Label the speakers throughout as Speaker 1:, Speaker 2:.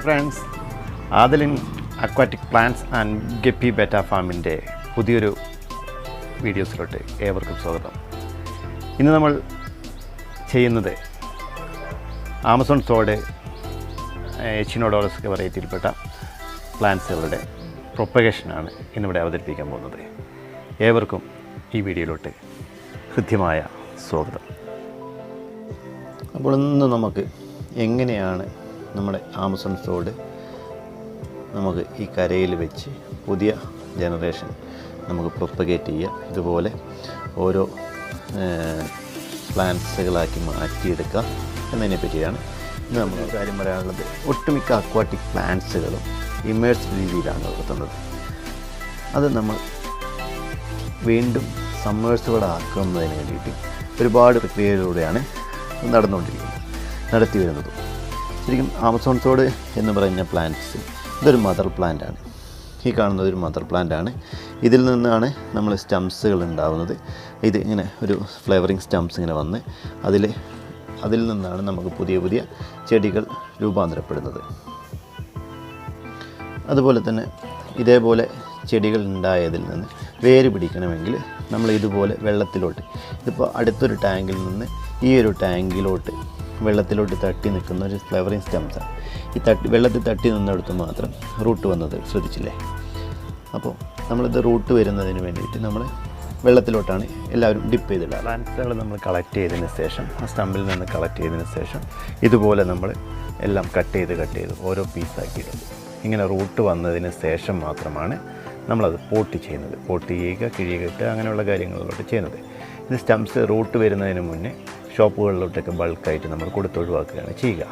Speaker 1: Hi friends Adeline aquatic plants and guppy betta ഫാമിന്റെ പുതിയൊരു വീഡിയോസിലോട്ട് ഏവർക്കും സ്വാഗതം. ഇന്ന് നമ്മൾ ചെയ്യുന്നത് ആമസോൺ സോഡ് എച്ചിനോഡോളസ് വെറൈറ്റിയിൽപ്പെട്ട പ്ലാന്റ്സുകളുടെ പ്രൊപ്പഗേഷനാണ് ഇന്നിവിടെ അവതരിപ്പിക്കാൻ പോകുന്നത്. ഏവർക്കും ഈ വീഡിയോയിലോട്ട് ഹൃദ്യമായ സ്വാഗതം. അപ്പോൾ ഇന്ന് നമുക്ക് എങ്ങനെയാണ് നമ്മുടെ ആമസോൺ സോഡ് നമുക്ക് ഈ കരയിൽ വെച്ച് പുതിയ ജനറേഷൻ നമുക്ക് പ്രൊപ്പഗേറ്റ് ചെയ്യാം ഇതുപോലെ ഓരോ പ്ലാന്റ്സുകളാക്കി മാറ്റിയെടുക്കാം എന്നതിനെ പറ്റിയാണ് ഇന്ന് നമ്മൾ കാര്യം പറയാനുള്ളത്. ഒട്ടുമിക്ക അക്വാട്ടിക് പ്ലാന്റ്സുകളും ഇമേഴ്സ് രീതിയിലാണ് വളർത്തുന്നത്. അത് നമ്മൾ വീണ്ടും സമ്മേഴ്സുകൂടെ ആക്കുന്നതിന് വേണ്ടിയിട്ട് ഒരുപാട് പ്രക്രിയയിലൂടെയാണ് നടന്നുകൊണ്ടിരിക്കുന്നത് നടത്തി വരുന്നത്. ശരിക്കും ആമസോൺ സോഡ് എന്ന് പറയുന്ന പ്ലാന്റ്സ് ഇതൊരു മദർ പ്ലാന്റ് ആണ്. ഈ കാണുന്നത് ഒരു മദർ പ്ലാന്റ് ആണ്. ഇതിൽ നിന്നാണ് നമ്മൾ സ്റ്റംസുകൾ ഉണ്ടാവുന്നത്. ഇത് ഇങ്ങനെ ഒരു ഫ്ലേവറിങ് സ്റ്റംസ് ഇങ്ങനെ വന്ന് അതിൽ അതിൽ നിന്നാണ് നമുക്ക് പുതിയ പുതിയ ചെടികൾ രൂപാന്തരപ്പെടുന്നത്. അതുപോലെ തന്നെ ഇതേപോലെ ചെടികൾ ഉണ്ടായതിൽ നിന്ന് വേര് പിടിക്കണമെങ്കിൽ നമ്മൾ ഇതുപോലെ വെള്ളത്തിലോട്ട് ഇതിപ്പോൾ അടുത്തൊരു ടാങ്കിൽ നിന്ന് ഈ ഒരു ടാങ്കിലോട്ട് വെള്ളത്തിലോട്ട് തട്ടി നിൽക്കുന്ന ഒരു ഫ്ലവറിങ് സ്റ്റംസാണ് ഈ തട്ടി വെള്ളത്തിൽ തട്ടി നിന്നെടുത്ത് മാത്രം റൂട്ട് വന്നത് ശ്രദ്ധിച്ചില്ലേ? അപ്പോൾ നമ്മളിത് റൂട്ട് വരുന്നതിന് വേണ്ടിയിട്ട് നമ്മൾ വെള്ളത്തിലോട്ടാണ് എല്ലാവരും ഡിപ്പ് ചെയ്തിടുക. പ്ലാന്റ്സുകൾ നമ്മൾ കളക്ട് ചെയ്തതിന് ശേഷം ആ സ്റ്റമ്പിൽ നിന്ന് കളക്ട് ചെയ്തതിന് ശേഷം ഇതുപോലെ നമ്മൾ എല്ലാം കട്ട് ചെയ്ത് കട്ട് ചെയ്ത് ഓരോ പീസാക്കിയിട്ട് ഇങ്ങനെ റൂട്ട് വന്നതിന് ശേഷം മാത്രമാണ് നമ്മളത് പോട്ട് ചെയ്യുന്നത്. പോട്ട് ചെയ്യുക കിഴിയുക ഇട്ട് അങ്ങനെയുള്ള കാര്യങ്ങളിലോട്ട് ചെയ്യുന്നത്. ഇത് സ്റ്റംസ് റൂട്ട് വരുന്നതിന് മുന്നേ ഷോപ്പുകളിലോട്ടൊക്കെ ബൾക്കായിട്ട് നമ്മൾ കൊടുത്തൊഴിവാക്കുകയാണ് ചെയ്യുക.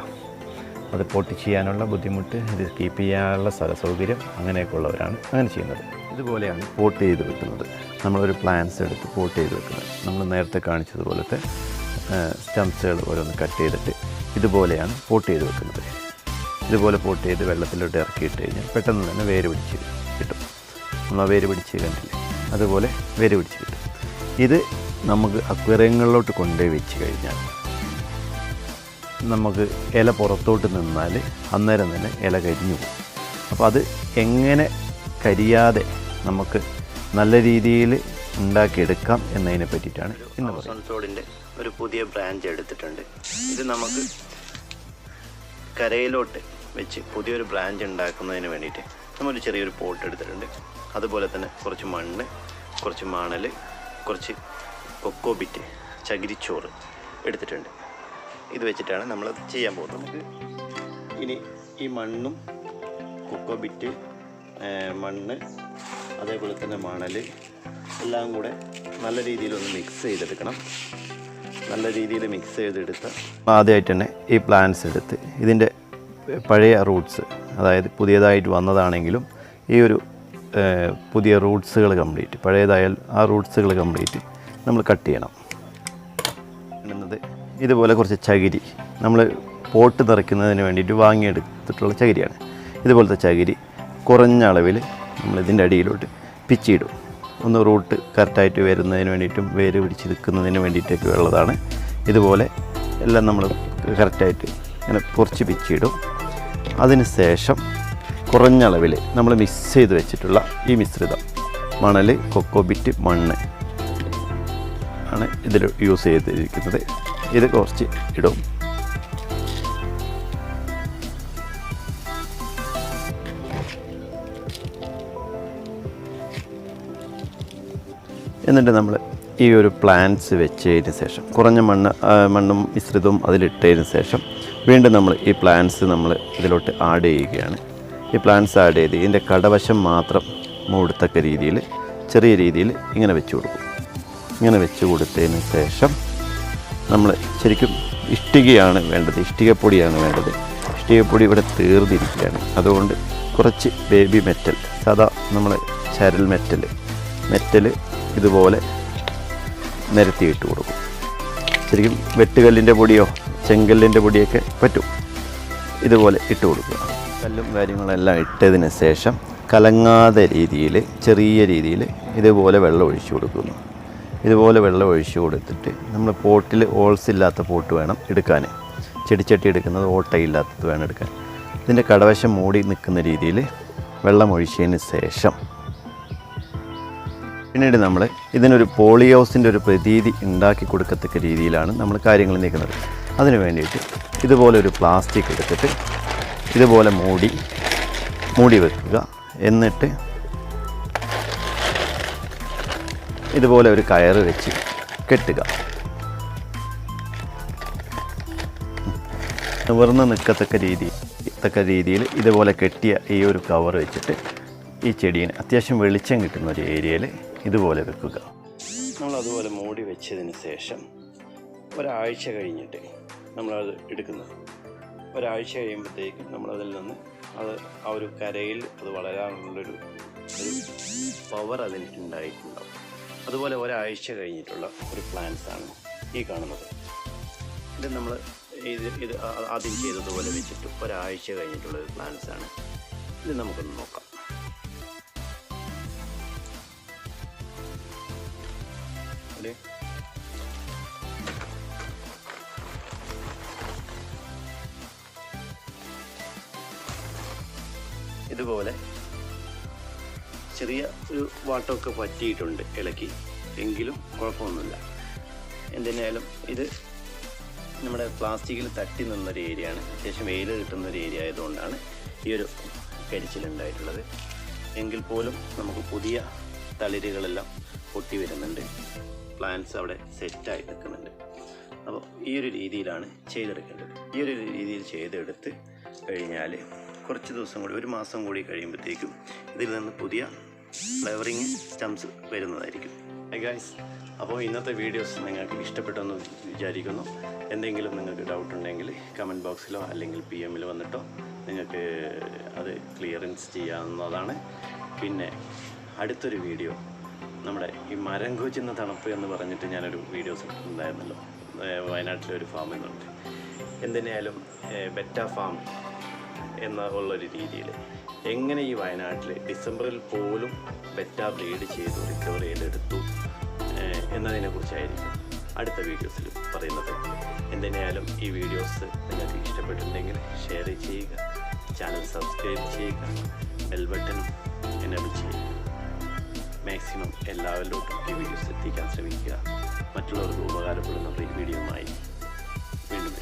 Speaker 1: അത് പൊട്ടി ചെയ്യാനുള്ള ബുദ്ധിമുട്ട് ഇത് കീപ്പ് ചെയ്യാനുള്ള സ്ഥല സൗകര്യം അങ്ങനെയൊക്കെ ഉള്ളവരാണ് അങ്ങനെ ചെയ്യുന്നത്. ഇതുപോലെയാണ് പോട്ട് ചെയ്ത് വെക്കുന്നത്. നമ്മളൊരു പ്ലാൻസ് എടുത്ത് പോട്ട് ചെയ്ത് വെക്കുന്നത്. നമ്മൾ നേരത്തെ കാണിച്ചതുപോലത്തെ സ്റ്റംസുകൾ ഓരോന്ന് കട്ട് ചെയ്തിട്ട് ഇതുപോലെയാണ് പോട്ട് ചെയ്ത് വെക്കുന്നത്. ഇതുപോലെ പോട്ട് ചെയ്ത് വെള്ളത്തിലോട്ട് ഇറക്കിയിട്ട് കഴിഞ്ഞാൽ പെട്ടെന്ന് തന്നെ വേര് പിടിച്ച് കിട്ടും. നമ്മൾ വേര് പിടിച്ച് കണ്ടില്ലേ? അതുപോലെ വേര് പിടിച്ച് കിട്ടും. ഇത് നമുക്ക് അക്വേറിയങ്ങളിലോട്ട് കൊണ്ടുപോയി വെച്ച് കഴിഞ്ഞാൽ നമുക്ക് ഇല പുറത്തോട്ട് നിന്നാൽ അന്നേരം തന്നെ ഇല കരിഞ്ഞു പോകും. അപ്പോൾ അത് എങ്ങനെ കരിയാതെ നമുക്ക് നല്ല രീതിയിൽ ഉണ്ടാക്കിയെടുക്കാം എന്നതിനെ പറ്റിയിട്ടാണ് ഇന്ന് സൺസോഡിന്റെ ഒരു പുതിയ ബ്രാഞ്ച് എടുത്തിട്ടുണ്ട്. ഇത് നമുക്ക് കരയിലോട്ട് വെച്ച് പുതിയൊരു ബ്രാഞ്ച് ഉണ്ടാക്കുന്നതിന് വേണ്ടിയിട്ട് നമ്മളൊരു ചെറിയൊരു പോട്ട് എടുത്തിട്ടുണ്ട്. അതുപോലെ തന്നെ കുറച്ച് മണ്ണ് കുറച്ച് മണൽ കുറച്ച് കൊക്കോ ബിറ്റ് ചകിരിച്ചോറ് എടുത്തിട്ടുണ്ട്. ഇത് വെച്ചിട്ടാണ് നമ്മൾ ചെയ്യാൻ പോകുന്നത്. നമുക്ക് ഇനി ഈ മണ്ണും കൊക്കോ ബിറ്റ് മണ്ണ് അതേപോലെ തന്നെ മണൽ എല്ലാം കൂടെ നല്ല രീതിയിലൊന്ന് മിക്സ് ചെയ്തെടുക്കണം. നല്ല രീതിയിൽ മിക്സ് ചെയ്തെടുത്ത ആദ്യമായിട്ട് തന്നെ ഈ പ്ലാന്റ്സ് എടുത്ത് ഇതിന്റെ പഴയ റൂട്ട്സ് അതായത് പുതിയതായിട്ട് വന്നതാണെങ്കിലും ഈ ഒരു പുതിയ റൂട്ട്സുകൾ കംപ്ലീറ്റ് പഴയതായാൽ ആ റൂട്ട്സുകൾ കംപ്ലീറ്റ് നമ്മൾ കട്ട് ചെയ്യണം. ഇടുന്നത് ഇതുപോലെ കുറച്ച് ചകിരി. നമ്മൾ പോട്ട് നിറയ്ക്കുന്നതിന് വേണ്ടിയിട്ട് വാങ്ങിയെടുത്തിട്ടുള്ള ചകിരിയാണ്. ഇതുപോലത്തെ ചകിരി കുറഞ്ഞ അളവിൽ നമ്മൾ ഇതിന്റെ അടിയിലോട്ട് പിച്ചിയിടും. ഒന്ന് റൂട്ട് കറക്റ്റായിട്ട് വരുന്നതിന് വേണ്ടിയിട്ടും വേര് പിടിച്ച് നിൽക്കുന്നതിന് വേണ്ടിയിട്ടൊക്കെ ഉള്ളതാണ്. ഇതുപോലെ എല്ലാം നമ്മൾ കറക്റ്റായിട്ട് ഇങ്ങനെ കുറച്ച് പിച്ചിയിടും. അതിന് ശേഷം കുറഞ്ഞ അളവിൽ നമ്മൾ മിക്സ് ചെയ്ത് വെച്ചിട്ടുള്ള ഈ മിശ്രിതം. മണൽ കൊക്കോബിറ്റ് മണ്ണ്. ആണ് ഇതിൽ യൂസ് ചെയ്തിരിക്കുന്നത്. ഇത് കുറച്ച് ഇടും. എന്നിട്ട് നമ്മൾ ഈ ഒരു പ്ലാന്റ്സ് വെച്ചതിന് ശേഷം കുറഞ്ഞ മണ്ണ് മണ്ണും മിശ്രിതവും അതിലിട്ടതിന് ശേഷം വീണ്ടും നമ്മൾ ഈ പ്ലാന്റ്സ് നമ്മൾ ഇതിലോട്ട് ആഡ് ചെയ്യുകയാണ്. ഈ പ്ലാന്റ്സ് ആഡ് ചെയ്ത് ഇതിന്റെ കടവശം മാത്രം മൂടത്തക്ക രീതിയിൽ ചെറിയ രീതിയിൽ ഇങ്ങനെ വെച്ച് കൊടുക്കും. ഇങ്ങനെ വെച്ച് കൊടുത്തതിന് ശേഷം നമ്മൾ ശരിക്കും ഇഷ്ടികയാണ് വേണ്ടത് ഇഷ്ടികപ്പൊടിയാണ് വേണ്ടത്. ഇഷ്ടികപ്പൊടി ഇവിടെ തീർന്നിരിക്കുകയാണ്. അതുകൊണ്ട് കുറച്ച് ബേബി മെറ്റൽ സാധാ നമ്മൾ ചരൽ മെറ്റൽ മെറ്റൽ ഇതുപോലെ നിരത്തി നിരത്തിയിട്ട് കൊടുക്കും. ശരിക്കും വെട്ടുകല്ലിന്റെ പൊടിയോ ചെങ്കല്ലിന്റെ പൊടിയൊക്കെ പറ്റും. ഇതുപോലെ ഇട്ട് കൊടുക്കുക. കല്ലും കാര്യങ്ങളെല്ലാം ഇട്ടതിന് ശേഷം കലങ്ങാതെ രീതിയിൽ ചെറിയ രീതിയിൽ ഇതുപോലെ വെള്ളം ഒഴിച്ചു കൊടുക്കുന്നു. ഇതുപോലെ വെള്ളം ഒഴിച്ചു കൊടുത്തിട്ട് നമ്മൾ പോട്ടിൽ ഓൾസ് ഇല്ലാത്ത പോട്ട് വേണം എടുക്കാൻ ചെടിച്ചട്ടി എടുക്കുന്നത് ഓട്ടയില്ലാത്തത് വേണം എടുക്കാൻ. ഇതിന്റെ കടവശം മൂടി നിൽക്കുന്ന രീതിയിൽ വെള്ളം ഒഴിച്ചതിന് ശേഷം പിന്നീട് നമ്മൾ ഇതിനൊരു പോളിയോസിന്റെ ഒരു പ്രതീതി ഉണ്ടാക്കി കൊടുക്കത്തക്ക രീതിയിലാണ് നമ്മൾ കാര്യങ്ങൾ നീക്കുന്നത്. അതിന് വേണ്ടിയിട്ട് ഇതുപോലെ ഒരു പ്ലാസ്റ്റിക് എടുത്തിട്ട് ഇതുപോലെ മൂടി മൂടി വെക്കുക. എന്നിട്ട് ഇതുപോലെ ഒരു കയർ വെച്ച് കെട്ടുക. നിവർന്ന് നിൽക്കത്തക്ക രീതി തക്ക രീതിയിൽ ഇതുപോലെ കെട്ടിയ ഈ ഒരു കവർ വെച്ചിട്ട് ഈ ചെടീന് അത്യാവശ്യം വെളിച്ചം കിട്ടുന്ന ഒരു ഏരിയയിൽ ഇതുപോലെ വെക്കുക. നമ്മൾ അതുപോലെ മൂടി വെച്ചതിന് ശേഷം ഒരാഴ്ച കഴിഞ്ഞിട്ട് നമ്മളത് എടുക്കുന്നത്. ഒരാഴ്ച കഴിയുമ്പോഴത്തേക്കും നമ്മളതിൽ നിന്ന് അത് ആ ഒരു കരയിൽ അത് വളരാനുള്ളൊരു ഒരു പവർ അതിന് ഉണ്ടായിട്ടുണ്ടാവും അതുപോലെ ഒരാഴ്ച കഴിഞ്ഞിട്ടുള്ള ഒരു പ്ലാൻസ് ആണ് ഈ കാണുന്നത്. ഇത് നമ്മൾ ഇത് ഇത് ആദ്യം ചെയ്തതുപോലെ വെച്ചിട്ട് ഒരാഴ്ച കഴിഞ്ഞിട്ടുള്ള ഒരു പ്ലാന്റ്സ് ആണ്. ഇത് നമുക്കൊന്ന് നോക്കാം. ഇതുപോലെ ചെറിയ ഒരു വാട്ടമൊക്കെ പറ്റിയിട്ടുണ്ട് ഇലക്കി എങ്കിലും കുഴപ്പമൊന്നുമില്ല. എന്തിനായാലും ഇത് നമ്മുടെ പ്ലാസ്റ്റിക്കിൽ തട്ടി നിന്നൊരു ഏരിയ ആണ് അത്യാവശ്യം വെയിൽ കിട്ടുന്ന ഒരു ഏരിയ ആയതുകൊണ്ടാണ് ഈ ഒരു കരിച്ചിലുണ്ടായിട്ടുള്ളത്. എങ്കിൽ പോലും നമുക്ക് പുതിയ തളിരുകളെല്ലാം പൊട്ടി വരുന്നുണ്ട്. പ്ലാന്റ്സ് അവിടെ സെറ്റായി നിൽക്കുന്നുണ്ട്. അപ്പോൾ ഈ ഒരു രീതിയിലാണ് ചെയ്തെടുക്കേണ്ടത്. ഈ ഒരു രീതിയിൽ ചെയ്തെടുത്ത് കഴിഞ്ഞാൽ കുറച്ച് ദിവസം കൂടി ഒരു മാസം കൂടി കഴിയുമ്പോഴത്തേക്കും ഇതിൽ നിന്ന് പുതിയ ഫ്ലേവറിങ് സ്റ്റംസ് വരുന്നതായിരിക്കും. ഗൈസ് അപ്പോൾ ഇന്നത്തെ വീഡിയോസ് നിങ്ങൾക്ക് ഇഷ്ടപ്പെട്ടെന്ന് വിചാരിക്കുന്നു. എന്തെങ്കിലും നിങ്ങൾക്ക് ഡൗട്ട് ഉണ്ടെങ്കിൽ കമന്റ് ബോക്സിലോ അല്ലെങ്കിൽ പി എമ്മിൽ വന്നിട്ടോ നിങ്ങൾക്ക് അത് ക്ലിയറൻസ് ചെയ്യാവുന്നതാണ്. പിന്നെ അടുത്തൊരു വീഡിയോ നമ്മുടെ ഈ മരം കൊച്ചുന്ന തണുപ്പ് എന്ന് പറഞ്ഞിട്ട് ഞാനൊരു വീഡിയോസ് ഉണ്ടായിരുന്നല്ലോ. വയനാട്ടിലെ ഒരു ഫാമിൽ നിന്നുണ്ട് എന്തിനായാലും ബെറ്റ ഫാം എന്ന ഒരു രീതിയിൽ എങ്ങനെ ഈ വയനാട്ടിൽ ഡിസംബറിൽ പോലും ബെറ്റ ബ്രീഡ് ചെയ്തു റിക്കവർ ചെയ്തെടുത്തു എന്നതിനെക്കുറിച്ചായിരിക്കും അടുത്ത വീഡിയോസിൽ പറയുന്നത്. എന്തിനായാലും ഈ വീഡിയോസ് നിങ്ങൾക്ക് ഇഷ്ടപ്പെട്ടിട്ടുണ്ടെങ്കിൽ ഷെയർ ചെയ്യുക ചാനൽ സബ്സ്ക്രൈബ് ചെയ്യുക ബെൽ ബട്ടൺ എനേബിൾ ചെയ്യുക. മാക്സിമം എല്ലാവരിലോട്ടും ഈ വീഡിയോസ് എത്തിക്കാൻ ശ്രമിക്കുക. മറ്റുള്ളവർക്ക് ഉപകാരപ്പെടുന്ന ഒരു വീഡിയോ ആയി വീണ്ടും